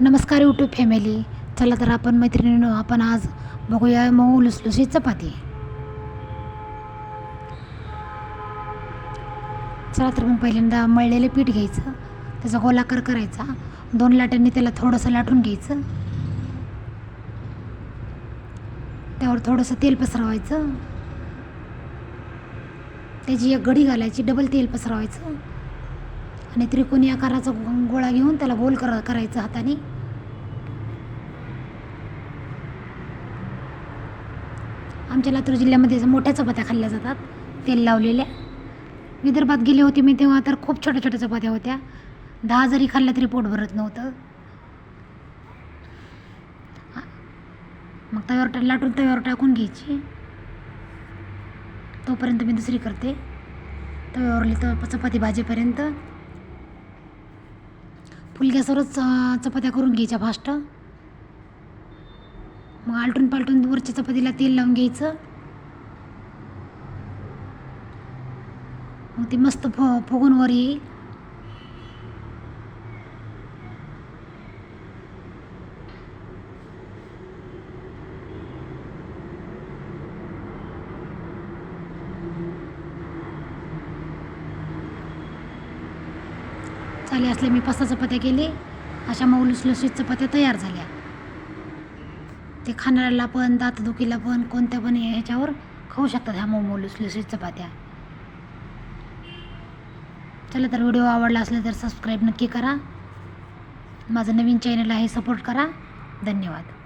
नमस्कार YouTube family चला तर आपण मैत्रिणीनं आपण आज बघूया मऊ लुसलुशी चपाती. चला तर मग पहिल्यांदा मळलेलं पीठ घ्यायचं. त्याचा गोलाकार करायचा. दोन लाटांनी त्याला थोडंसं लाटून घ्यायचं. त्यावर थोडंसं तेल पसरवायचं. त्याची एक घडी घालायची डबल तेल पसरवायचं. आणि त्रिकोणी आकाराचा गो- गोळा घेऊन त्याला गोल कर करायचं हाताने. आमच्या लातूर जिल्ह्यामध्ये मोठ्या चपात्या खाल्ल्या जातात. तेल लावलेल्या. विदर्भात गेले होते मी तेव्हा तर खूप छोट्या छोट्या चपात्या होत्या. दहा जरी खाल्ल्या तरी पोट भरत नव्हतं. मग तव्यावर टा- लाटून तव्यावर टाकून घ्यायची. तोपर्यंत मी दुसरी करते. तव्यावरली तर चपाती भाजेपर्यंत. फुल गॅसवरच चपात्या करून घ्यायच्या फास्ट. मग आलटून पालटून वरच्या चपातीला तेल लावून घ्यायचं. मग ते मस्त फ फुगून वर येईल. चाले असले मी पसा चपात्या केले अशा मऊ लुसलुसीत चपात्या तयार झाल्या. ते खाणाऱ्याला पण दातदुखीला पण कोणत्या पण ह्याच्यावर खाऊ शकतात ह्या मऊ मऊ लुसलुसीत चपात्या चला तर व्हिडिओ आवडला असला तर सबस्क्राईब नक्की करा. माझं नवीन चॅनल आहे सपोर्ट करा. धन्यवाद.